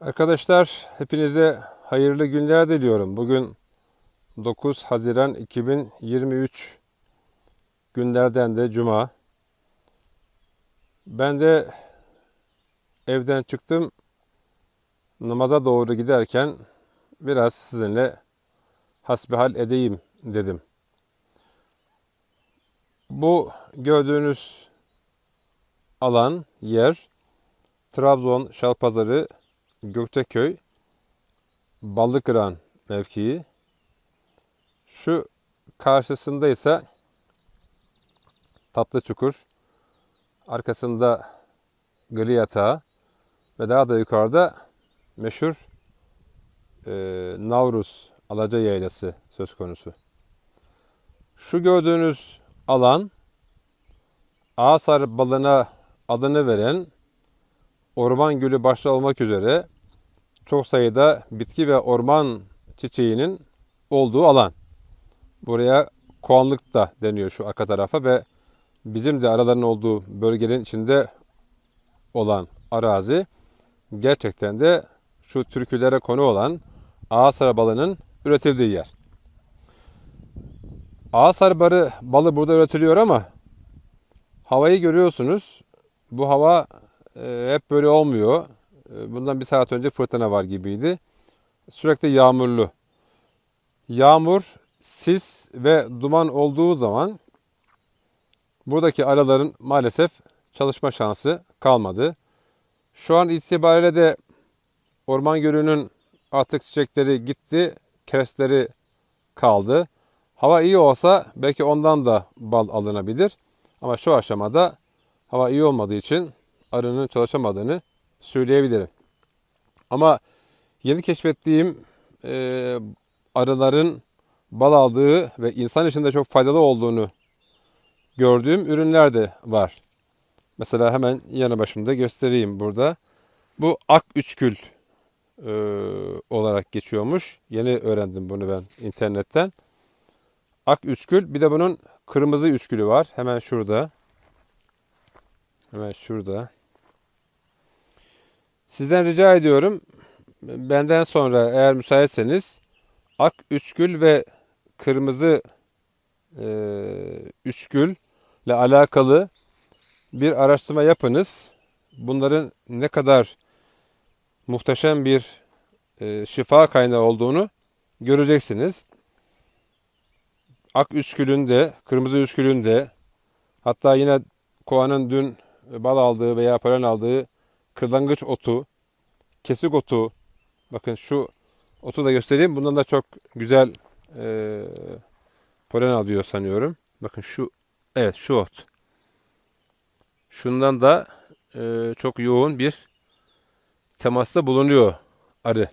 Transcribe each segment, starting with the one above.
Arkadaşlar hepinize hayırlı günler diliyorum. Bugün 9 Haziran 2023 günlerden de cuma. Ben de evden çıktım. Namaza doğru giderken biraz sizinle hasbihal edeyim dedim. Bu gördüğünüz alan, yer Trabzon Şalpazarı Gökteköy Balıkıran mevkii. Şu karşısında ise Tatlı Çukur. Arkasında Gri Yatağı ve daha da yukarıda meşhur e, Navruz Alaca Yaylası söz konusu. Şu gördüğünüz alan Ağsar balına adını veren Orman Gölü başta olmak üzere çok sayıda bitki ve orman çiçeğinin olduğu alan. Buraya Koğanlık da deniyor şu arka tarafa ve bizim de araların olduğu bölgenin içinde olan arazi gerçekten de şu türkülere konu olan Ağasar balının üretildiği yer. Ağasar barı balı burada üretiliyor ama havayı görüyorsunuz. Bu hava hep böyle olmuyor. E, bundan bir saat önce fırtına var gibiydi. Sürekli yağmurlu. Yağmur, sis ve duman olduğu zaman buradaki araların maalesef çalışma şansı kalmadı. Şu an itibariyle de orman gölünün artık çiçekleri gitti, kerestleri kaldı. Hava iyi olsa belki ondan da bal alınabilir. Ama şu aşamada hava iyi olmadığı için arının çalışamadığını söyleyebilirim. Ama yeni keşfettiğim e, arıların bal aldığı ve insan için de çok faydalı olduğunu gördüğüm ürünler de var. Mesela hemen yanı başımda göstereyim burada. Bu ak üçkül e, olarak geçiyormuş. Yeni öğrendim bunu ben internetten. Ak üçkül bir de bunun kırmızı üçkülü var. Hemen şurada. Hemen şurada. Sizden rica ediyorum. Benden sonra eğer müsaitseniz ak üçgül ve kırmızı e, üçgül ile alakalı bir araştırma yapınız. Bunların ne kadar muhteşem bir e, şifa kaynağı olduğunu göreceksiniz. Ak üçgülün de, kırmızı üçgülün de hatta yine kovanın dün bal aldığı veya polen aldığı kırlangıç otu, kesik otu. Bakın şu otu da göstereyim. Bundan da çok güzel e, polen alıyor sanıyorum. Bakın şu, evet şu ot. Şundan da e, çok yoğun bir temasta bulunuyor arı.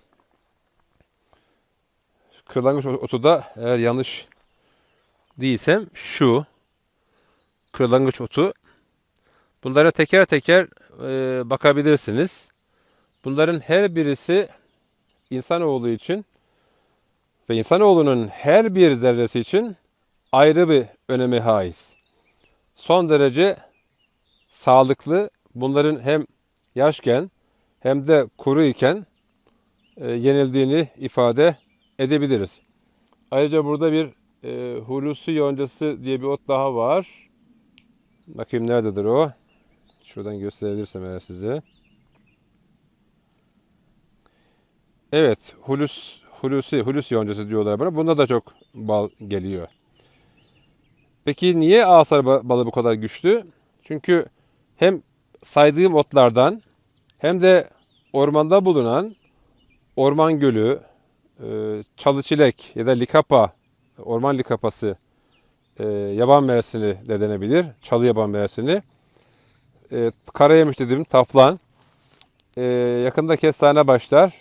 Kırlangıç otu da eğer yanlış değilsem şu kırlangıç otu. Bunlara teker teker e, bakabilirsiniz. Bunların her birisi insanoğlu için ve insanoğlunun her bir zerresi için ayrı bir önemi haiz. Son derece sağlıklı. Bunların hem yaşken hem de kuru iken e, yenildiğini ifade edebiliriz. Ayrıca burada bir e, hulusi yoncası diye bir ot daha var. Bakayım nerededir o? Şuradan gösterebilirsem eğer size. Evet, hulus, hulusi, hulus yoncası diyorlar buna. Bunda da çok bal geliyor. Peki niye asar balı bu kadar güçlü? Çünkü hem saydığım otlardan hem de ormanda bulunan orman gölü, e, çalıçilek ya da likapa, orman likapası, e, yaban meresini de denebilir. Çalı yaban meresini e, karayemiş dediğim taflan. E, yakında kestane başlar.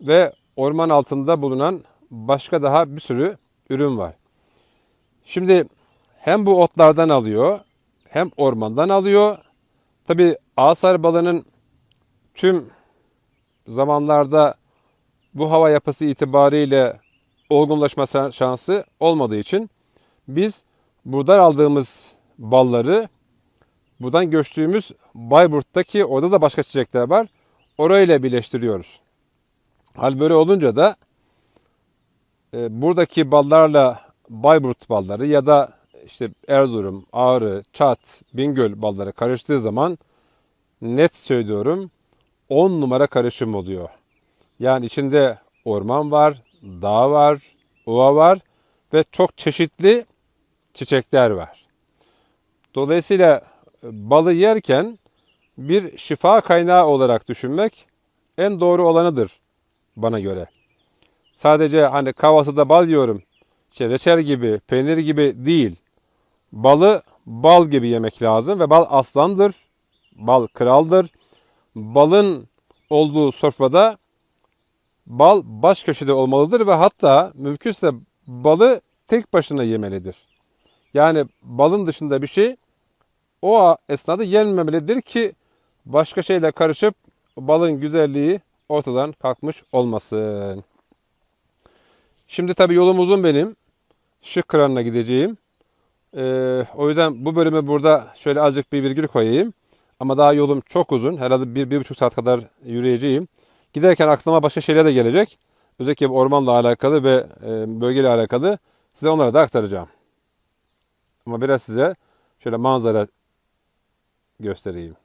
Ve orman altında bulunan başka daha bir sürü ürün var. Şimdi hem bu otlardan alıyor hem ormandan alıyor. Tabi asar balının tüm zamanlarda bu hava yapısı itibariyle olgunlaşma şansı olmadığı için biz buradan aldığımız balları Buradan göçtüğümüz Bayburt'taki orada da başka çiçekler var. orayla birleştiriyoruz. Hal böyle olunca da e, buradaki ballarla Bayburt balları ya da işte Erzurum, Ağrı, Çat, Bingöl balları karıştığı zaman net söylüyorum 10 numara karışım oluyor. Yani içinde orman var, dağ var, ova var ve çok çeşitli çiçekler var. Dolayısıyla balı yerken bir şifa kaynağı olarak düşünmek en doğru olanıdır bana göre. Sadece hani kahvaltıda bal yiyorum, işte reçel gibi, peynir gibi değil. Balı bal gibi yemek lazım ve bal aslandır, bal kraldır. Balın olduğu sofrada bal baş köşede olmalıdır ve hatta mümkünse balı tek başına yemelidir. Yani balın dışında bir şey o esnada yenmemelidir ki başka şeyle karışıp balın güzelliği ortadan kalkmış olmasın. Şimdi tabii yolum uzun benim. Şık kıranına gideceğim. Ee, o yüzden bu bölümü burada şöyle azıcık bir virgül koyayım. Ama daha yolum çok uzun. Herhalde bir, bir buçuk saat kadar yürüyeceğim. Giderken aklıma başka şeyler de gelecek. Özellikle bu ormanla alakalı ve e, bölgeyle alakalı size onları da aktaracağım. Ama biraz size şöyle manzara göstereyim.